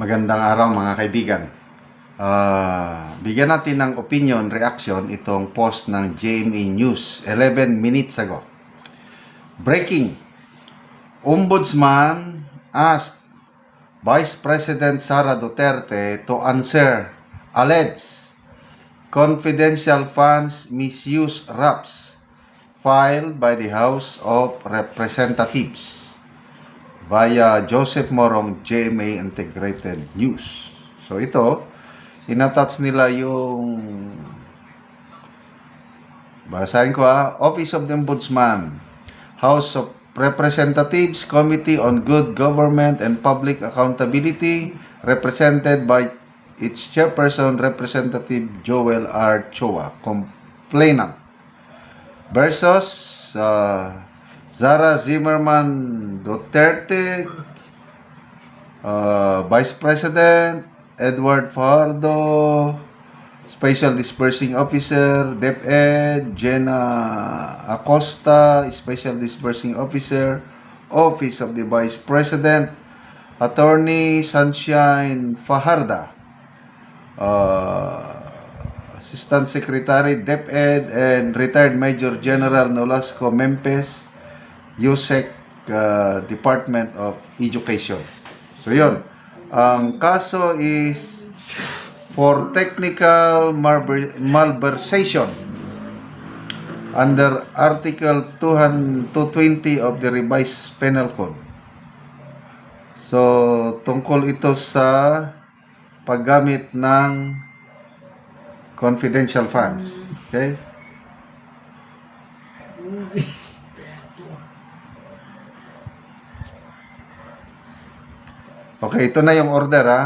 Magandang araw mga kaibigan. Ah, bigyan natin ng opinion, reaction itong post ng JMA News 11 minutes ago. Breaking. Ombudsman asked Vice President Sara Duterte to answer alleged confidential funds misuse raps filed by the House of Representatives via Joseph Morong GMA Integrated News. So ito, inattach nila yung basahin ko ha, Office of the Ombudsman, House of Representatives Committee on Good Government and Public Accountability represented by its chairperson Representative Joel R. Choa, complainant versus uh, Zara Zimmerman Duterte, uh, Vice President Edward Fajardo, Special Dispersing Officer DepEd, Jenna Acosta, Special Dispersing Officer, Office of the Vice President, Attorney Sunshine Fajarda, uh, Assistant Secretary DepEd and retired Major General Nolasco Mempes, USEC uh, Department of Education. So yun, ang kaso is for technical malver- malversation under Article 200 220 of the revised penal code. So, tungkol ito sa paggamit ng confidential funds. Okay? Okay, ito na yung order ha.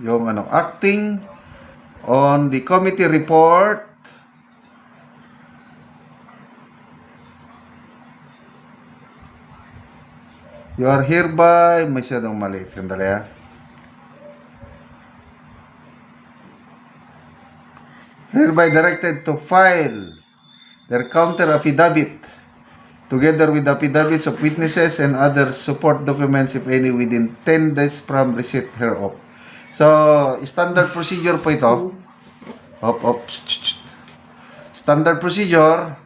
Yung ano, acting on the committee report You are hereby, masyadong maliit. Sandali ha. hereby directed to file their counter affidavit together with affidavits of witnesses and other support documents if any within 10 days from receipt hereof. So, standard procedure po ito. Op, op, shh, shh, shh. Standard procedure.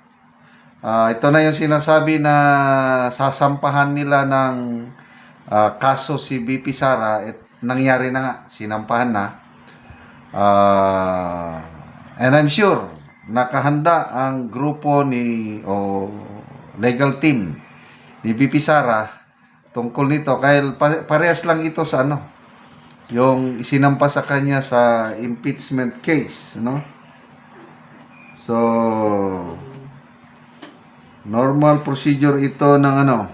Ah, ito na yung sinasabi na sasampahan nila ng ah, kaso si BP Sara. At nangyari na nga, sinampahan na. Ah, and I'm sure nakahanda ang grupo ni o legal team ni BP Sara tungkol nito. Kahit pa- parehas lang ito sa ano yung isinampa sa kanya sa impeachment case no? So normal procedure ito ng ano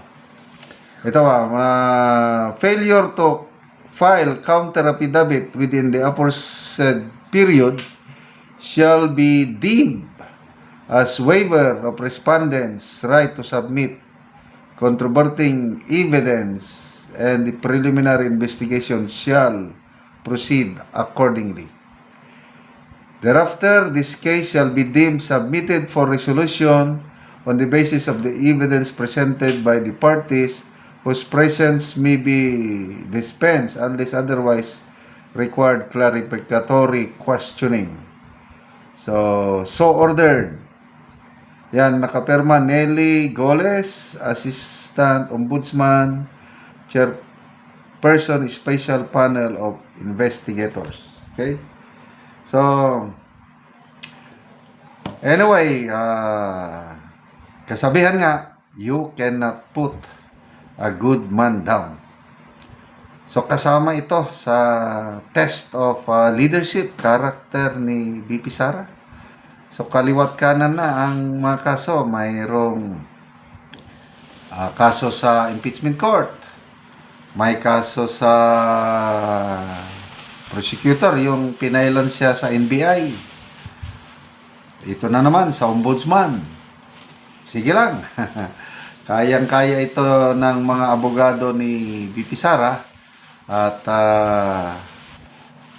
ito ah uh, failure to file counter affidavit within the aforesaid period shall be deemed as waiver of respondents' right to submit controverting evidence and the preliminary investigation shall proceed accordingly. Thereafter, this case shall be deemed submitted for resolution on the basis of the evidence presented by the parties whose presence may be dispensed unless otherwise required clarificatory questioning. So, so ordered. Yan, nakapirma Nelly Goles, Assistant Ombudsman, Chairperson Special Panel of Investigators. Okay? So, anyway, ah, kasabihan nga, you cannot put a good man down. So kasama ito sa test of uh, leadership character ni BP Sara. So kaliwat kanan na ang mga kaso, mayroong uh, kaso sa impeachment court. May kaso sa prosecutor, yung pinailan siya sa NBI. Ito na naman sa ombudsman. Sige lang. Kayang-kaya ito ng mga abogado ni BP Sara. At uh,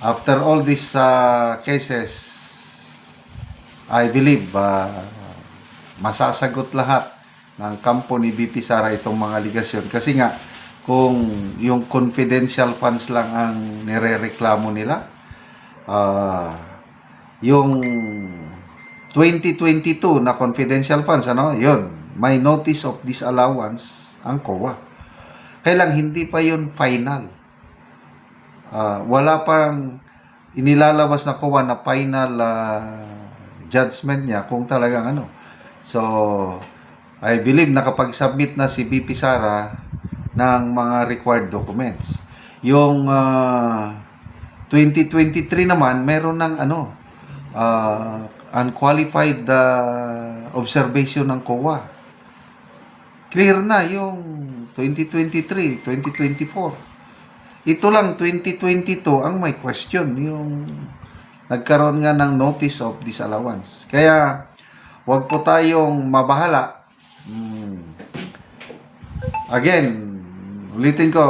after all these uh, cases, I believe uh, masasagot lahat ng kampo ni BP Sara itong mga aligasyon. Kasi nga, kung yung confidential funds lang ang nirereklamo nila. Ah, yung 2022 na confidential funds, ano, yun, may notice of disallowance ang COA. Kailang hindi pa yun final. Ah, wala pang inilalabas na COA na final ah, judgment niya kung talagang ano. So, I believe nakapag-submit na si BP Sara ng mga required documents. Yung ah, 2023 naman, meron ng ano, ah, unqualified ah, observation ng COA. Clear na yung 2023, 2024. Ito lang 2022 ang may question, yung nagkaroon nga ng notice of disallowance. Kaya wag po tayong mabahala. Hmm. Again, ulitin ko,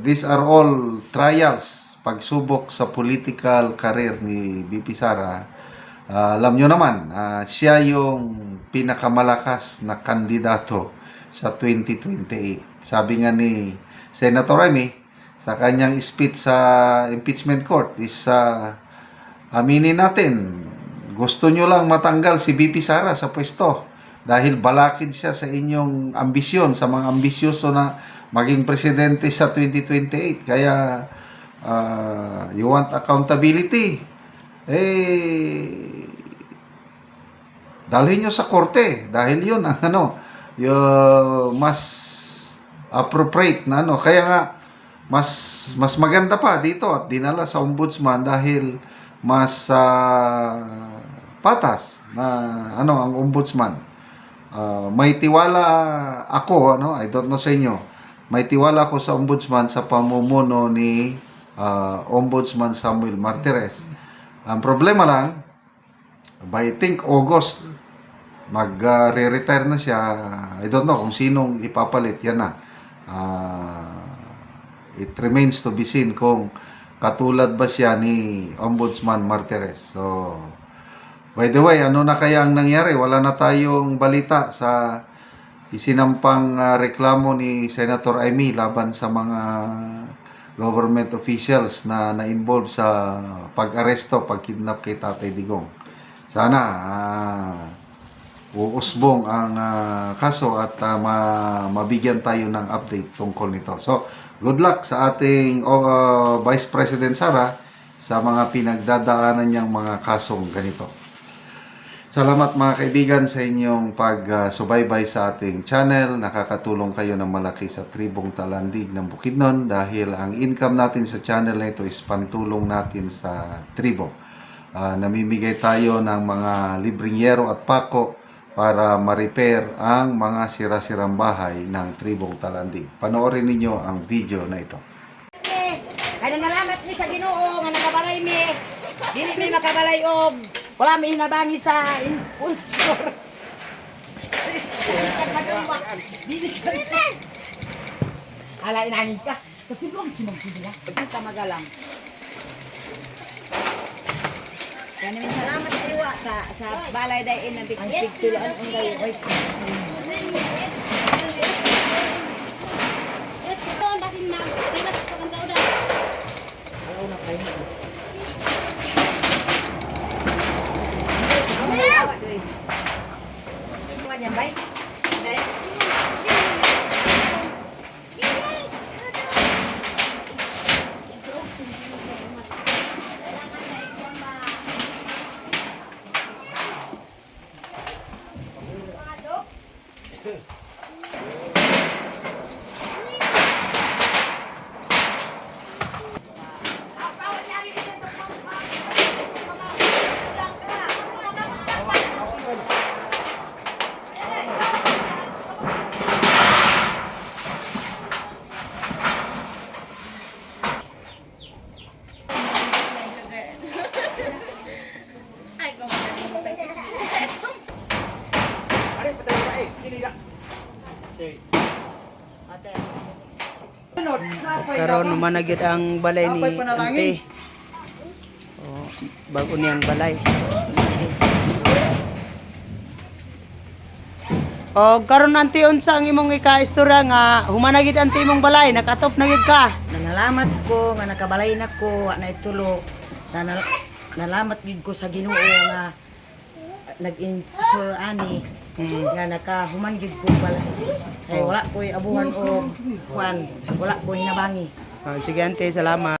these are all trials, pagsubok sa political career ni BP Sara. Ah, alam nyo naman, ah, siya yung pinakamalakas na kandidato sa 2028. Sabi nga ni Senator Remy, sa kanyang speech sa impeachment court is ah, aminin natin, gusto nyo lang matanggal si BP Sara sa pwesto dahil balakid siya sa inyong ambisyon, sa mga ambisyoso na maging presidente sa 2028. Kaya, ah, you want accountability, eh, dalhin nyo sa korte dahil yun ang ano, yung mas appropriate na ano. Kaya nga, mas mas maganda pa dito at dinala sa ombudsman dahil mas ah, patas na ano ang ombudsman. Ah, may tiwala ako ano, I don't know sa inyo. May tiwala ako sa ombudsman sa pamumuno ni ah, Ombudsman Samuel Martires. Ang problema lang, by I think August, mag-re-retire na siya. I don't know kung sinong ipapalit. Yan na. Ah, it remains to be seen kung katulad ba siya ni Ombudsman Martires. So, by the way, ano na kaya ang nangyari? Wala na tayong balita sa isinampang ah, reklamo ni Senator Amy laban sa mga government officials na na-involve sa pag-aresto, pag-kidnap kay Tatay Digong. Sana ah, uusbong ang ah, kaso at ah, ma- mabigyan tayo ng update tungkol nito. So, good luck sa ating ah, Vice President Sara sa mga pinagdadaanan niyang mga kasong ganito. Salamat mga kaibigan sa inyong pagsubaybay sa ating channel. Nakakatulong kayo ng malaki sa Tribong Talandig ng Bukidnon dahil ang income natin sa channel na ito is pantulong natin sa tribo. Ah, namimigay tayo ng mga libreng yero at pako para ma-repair ang mga sira-sirang bahay ng Tribong Talandig. Panoorin ninyo ang video na ito. Ay nangalamat ni sa Ginoo nga nakabalay mi. Dili mi makabalay og wala mi hinabangi sa impulsor. Ala inangin ka. Tutulong kinong sila. Ka magalang. Kani mo salamat sa sa balay day in nabit ang pigtulaan ang gayo ay sa. Ito, basin ma'am. Relax pa kan sa udan. Alaw na kayo. Ano yan, bay? Ay, kung maganda karon naman na gyud ang balay ni Ante. Oh, bago niyang balay. O karon anti unsa ang imong ika-istorya nga humana gid anti imong balay nakatop na gid ka. Nanalamat ko nga nakabalay na ko wa na itulo. Nalamat gid ko sa Ginoo nga nag-insure ani nga nakahuman gid ko balay. Ay wala ko abuhan o kuan, wala ko hinabangi. O, sige ante, salamat.